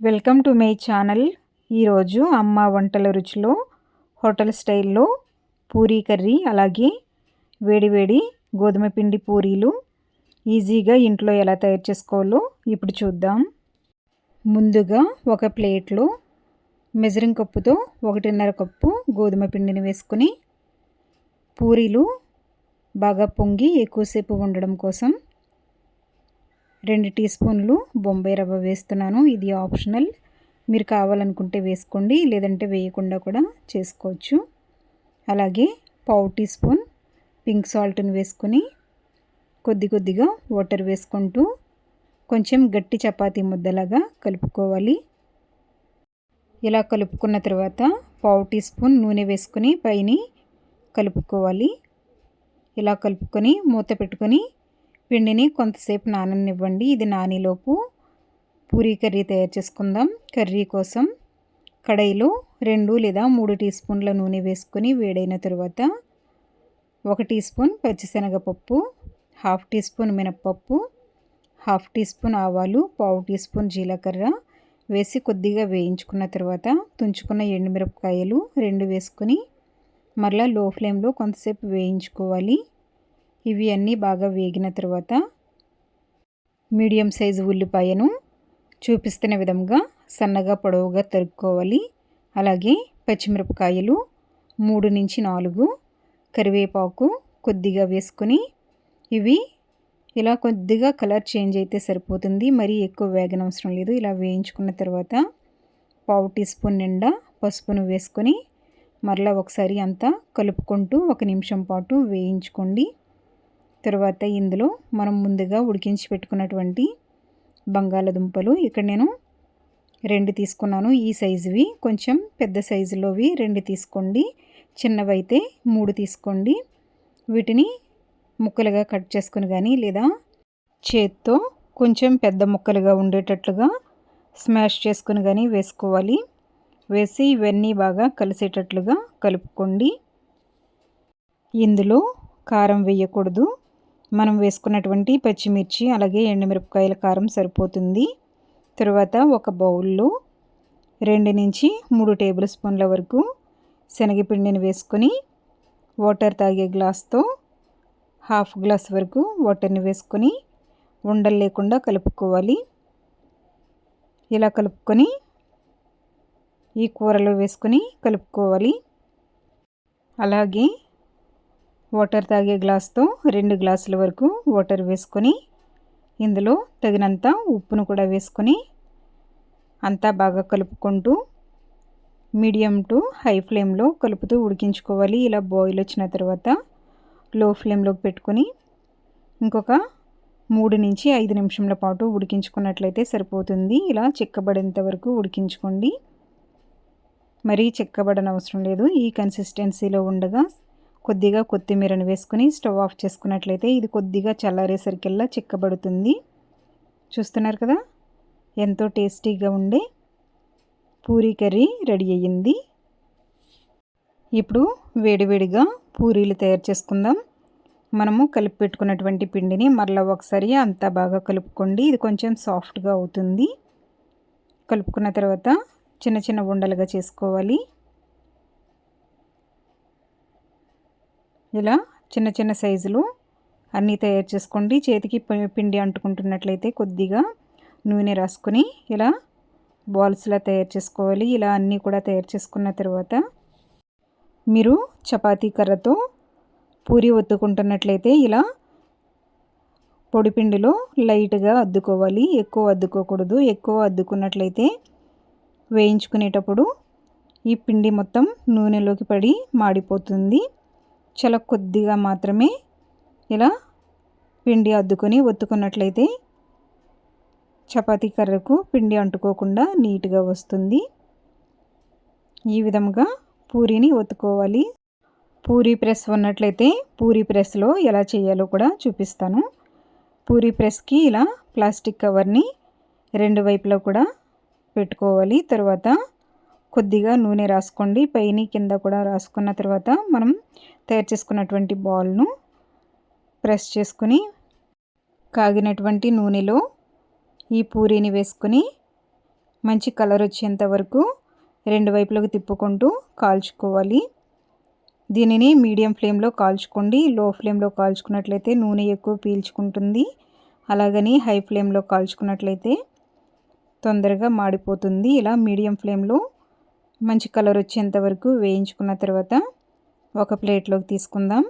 Welcome to my channel. ఈరోజు అమ్మ వంటల రుచిలో హోటల్ స్టైల్లో పూరీ కర్రీ అలాగే వేడివేడి గోధుమ పిండి పూరీలు ఈజీగా ఇంట్లో ఎలా తయారు చేసుకోవాలో ఇప్పుడు చూద్దాం. ముందుగా ఒక ప్లేట్లో మెజరింగ్ కప్పుతో ఒకటిన్నర కప్పు గోధుమ పిండిని వేసుకుని పూరీలు బాగా పొంగి ఎక్కువసేపు ఉండడం కోసం రెండు టీ స్పూన్లు బొంబాయి రవ్వ వేస్తున్నాను. ఇది ఆప్షనల్. మీరు కావాలనుకుంటే వేసుకోండి లేదంటే వేయకుండా కూడా చేసుకోవచ్చు. అలాగే పావు టీ స్పూన్ పింక్ సాల్ట్ని వేసుకొని కొద్ది కొద్దిగా వాటర్ వేసుకుంటూ కొంచెం గట్టి చపాతీ ముద్దలాగా కలుపుకోవాలి. ఇలా కలుపుకున్న తర్వాత పావు టీ స్పూన్ నూనె వేసుకొని పైన కలుపుకోవాలి. ఇలా కలుపుకొని మూత పెట్టుకొని పిండిని కొంతసేపు నాననివ్వండి. ఇది నానిలోపు పూరీ కర్రీ తయారు చేసుకుందాం. కర్రీ కోసం కడాయిలో రెండు లేదా మూడు టీ స్పూన్ల నూనె వేసుకొని వేడైన తర్వాత ఒక టీ స్పూన్ పచ్చిశనగపప్పు హాఫ్ టీ స్పూన్ మినప్పప్పు హాఫ్ టీ స్పూన్ ఆవాలు పావు టీ స్పూన్ జీలకర్ర వేసి కొద్దిగా వేయించుకున్న తర్వాత తుంచుకున్న ఎండుమిరపకాయలు రెండు వేసుకొని మరలా లో ఫ్లేమ్లో కొంతసేపు వేయించుకోవాలి. ఇవి అన్నీ బాగా వేగిన తర్వాత మీడియం సైజు ఉల్లిపాయను చూపిస్తున్న విధంగా సన్నగా పొడవుగా తరుక్కోవాలి. అలాగే పచ్చిమిరపకాయలు మూడు నుంచి నాలుగు కరివేపాకు కొద్దిగా వేసుకొని ఇవి ఇలా కొద్దిగా కలర్ చేంజ్ అయితే సరిపోతుంది. మరీ ఎక్కువ వేగనవసరం లేదు. ఇలా వేయించుకున్న తర్వాత పావు టీ స్పూన్ నిండా పసుపును వేసుకొని మరలా ఒకసారి అంతా కలుపుకుంటూ ఒక నిమిషం పాటు వేయించుకోండి. తర్వాత ఇందులో మనం ముందుగా ఉడికించి పెట్టుకున్నటువంటి బంగాళదుంపలు. ఇక్కడ నేను రెండు తీసుకున్నాను. ఈ సైజువి కొంచెం పెద్ద సైజులోవి రెండు తీసుకోండి. చిన్నవైతే మూడు తీసుకోండి. వీటిని ముక్కలుగా కట్ చేసుకుని కానీ లేదా చేత్తో కొంచెం పెద్ద ముక్కలుగా ఉండేటట్లుగా స్మాష్ చేసుకుని కానీ వేసుకోవాలి. వేసి ఇవన్నీ బాగా కలిసేటట్లుగా కలుపుకోండి. ఇందులో కారం వేయకూడదు. మనం వేసుకున్నటువంటి పచ్చిమిర్చి అలాగే ఎండుమిరపకాయల కారం సరిపోతుంది. తర్వాత ఒక బౌల్లో రెండు నుంచి మూడు టేబుల్ స్పూన్ల వరకు శనగపిండిని వేసుకొని వాటర్ తాగే గ్లాస్తో హాఫ్ గ్లాస్ వరకు వాటర్ని వేసుకొని ఉండలు లేకుండా కలుపుకోవాలి. ఇలా కలుపుకొని ఈ కూరలో వేసుకొని కలుపుకోవాలి. అలాగే వాటర్ తాగే గ్లాస్తో రెండు గ్లాసుల వరకు వాటర్ వేసుకొని ఇందులో తగినంత ఉప్పును కూడా వేసుకొని అంతా బాగా కలుపుకుంటూ మీడియం టు హై ఫ్లేమ్లో కలుపుతూ ఉడికించుకోవాలి. ఇలా బాయిల్ వచ్చిన తర్వాత లో ఫ్లేమ్లోకి పెట్టుకొని ఇంకొక మూడు నుంచి ఐదు నిమిషంల పాటు ఉడికించుకున్నట్లయితే సరిపోతుంది. ఇలా చిక్కబడేంత వరకు ఉడికించుకోండి. మరీ చెక్కబడనవసరం అవసరం లేదు. ఈ కన్సిస్టెన్సీలో ఉండగా కొద్దిగా కొత్తిమీరను వేసుకుని స్టవ్ ఆఫ్ చేసుకున్నట్లయితే ఇది కొద్దిగా చల్లారేసరికల్లా చిక్కబడుతుంది. చూస్తున్నారు కదా? ఎంతో టేస్టీగా ఉండే పూరీ కర్రీ రెడీ అయ్యింది. ఇప్పుడు వేడివేడిగా పూరీలు తయారు చేసుకుందాం. మనము కలిపి పెట్టుకున్నటువంటి పిండిని మరలా ఒకసారి అంతా బాగా కలుపుకోండి. ఇది కొంచెం సాఫ్ట్గా అవుతుంది. కలుపుకున్న తర్వాత చిన్న చిన్న ఉండలుగా చేసుకోవాలి. ఇలా చిన్న చిన్న సైజులు అన్నీ తయారు చేసుకోండి. చేతికి పిండి అంటుకుంటున్నట్లయితే కొద్దిగా నూనె రాసుకొని ఇలా బాల్స్లా తయారు చేసుకోవాలి. ఇలా అన్నీ కూడా తయారు చేసుకున్న తర్వాత మీరు చపాతీ కర్రతో పూరి ఒత్తుకుంటున్నట్లయితే ఇలా పొడిపిండిలో లైట్గా అద్దుకోవాలి. ఎక్కువ అద్దుకోకూడదు. ఎక్కువ అద్దుకున్నట్లయితే వేయించుకునేటప్పుడు ఈ పిండి మొత్తం నూనెలోకి పడి మాడిపోతుంది. చాలా కొద్దిగా మాత్రమే ఇలా పిండి అద్దుకొని ఒత్తుకున్నట్లయితే చపాతీ కర్రకు పిండి అంటుకోకుండా నీట్గా వస్తుంది. ఈ విధంగా పూరీని ఒత్తుకోవాలి. పూరీ ప్రెస్ ఉన్నట్లయితే పూరీ ప్రెస్లో ఎలా చేయాలో కూడా చూపిస్తాను. పూరీ ప్రెస్కి ఇలా ప్లాస్టిక్ కవర్ని రెండు వైపులో కూడా పెట్టుకోవాలి. తర్వాత కొద్దిగా నూనె రాసుకోండి. పైన కింద కూడా రాసుకున్న తర్వాత మనం తయారు చేసుకున్నటువంటి బాల్ను ప్రెస్ చేసుకుని కాగినటువంటి నూనెలో ఈ పూరీని వేసుకొని మంచి కలర్ వచ్చేంత వరకు రెండు వైపులకు తిప్పుకుంటూ కాల్చుకోవాలి. దీనిని మీడియం ఫ్లేమ్లో కాల్చుకోండి. లో ఫ్లేమ్లో కాల్చుకున్నట్లయితే నూనె ఎక్కువ పీల్చుకుంటుంది. అలాగని హై ఫ్లేమ్లో కాల్చుకున్నట్లయితే తొందరగా మాడిపోతుంది. ఇలా మీడియం ఫ్లేమ్లో మంచి కలర్ వచ్చేంత వరకు వేయించుకున్న తర్వాత ఒక ప్లేట్లోకి తీసుకుందాం.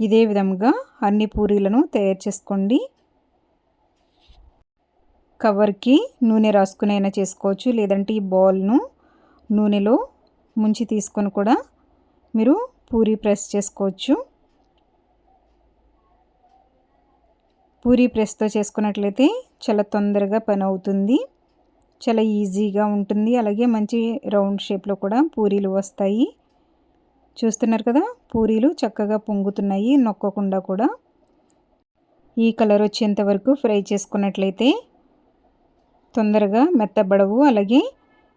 ఇదే విధంగా అన్ని పూరీలను తయారు చేసుకోండి. కవర్కి నూనె రాసుకునైనా చేసుకోవచ్చు లేదంటే ఈ బాల్ను నూనెలో ముంచి తీసుకొని కూడా మీరు పూరీ ప్రెస్ చేసుకోవచ్చు. పూరీ ప్రెస్తో చేసుకున్నట్లయితే చాలా తొందరగా పని అవుతుంది. చాలా ఈజీగా ఉంటుంది. అలాగే మంచి రౌండ్ షేప్లో కూడా పూరీలు వస్తాయి. చూస్తున్నారు కదా? పూరీలు చక్కగా పొంగుతున్నాయి. నొక్కకుండా కూడా. ఈ కలర్ వచ్చేంత వరకు ఫ్రై చేసుకున్నట్లయితే తొందరగా మెత్తబడవు. అలాగే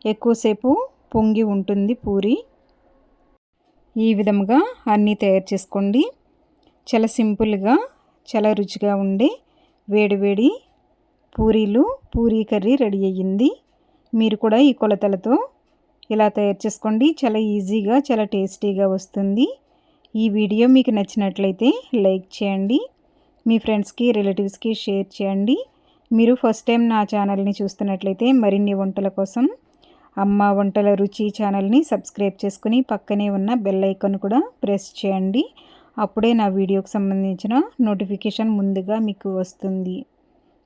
ఎక్కువసేపు పొంగి ఉంటుంది పూరి. ఈ విధంగా అన్నీ తయారు చేసుకోండి. చాలా సింపుల్గా చాలా రుచిగా ఉండే వేడివేడి పూరీలు పూరీ కర్రీ రెడీ అయ్యింది. మీరు కూడా ఈ కొలతలతో ఇలా తయారు చేసుకోండి. చాలా ఈజీగా చాలా టేస్టీగా వస్తుంది. ఈ వీడియో మీకు నచ్చినట్లయితే లైక్ చేయండి. మీ ఫ్రెండ్స్కి రిలేటివ్స్కి షేర్ చేయండి. మీరు ఫస్ట్ టైం నా ఛానల్ని చూస్తున్నట్లయితే మరిన్ని వంటల కోసం అమ్మ వంటల రుచి ఛానల్ని సబ్స్క్రైబ్ చేసుకుని పక్కనే ఉన్న బెల్ ఐకాన్ కూడా ప్రెస్ చేయండి. అప్పుడే నా వీడియోకి సంబంధించిన నోటిఫికేషన్ ముందుగా మీకు వస్తుంది.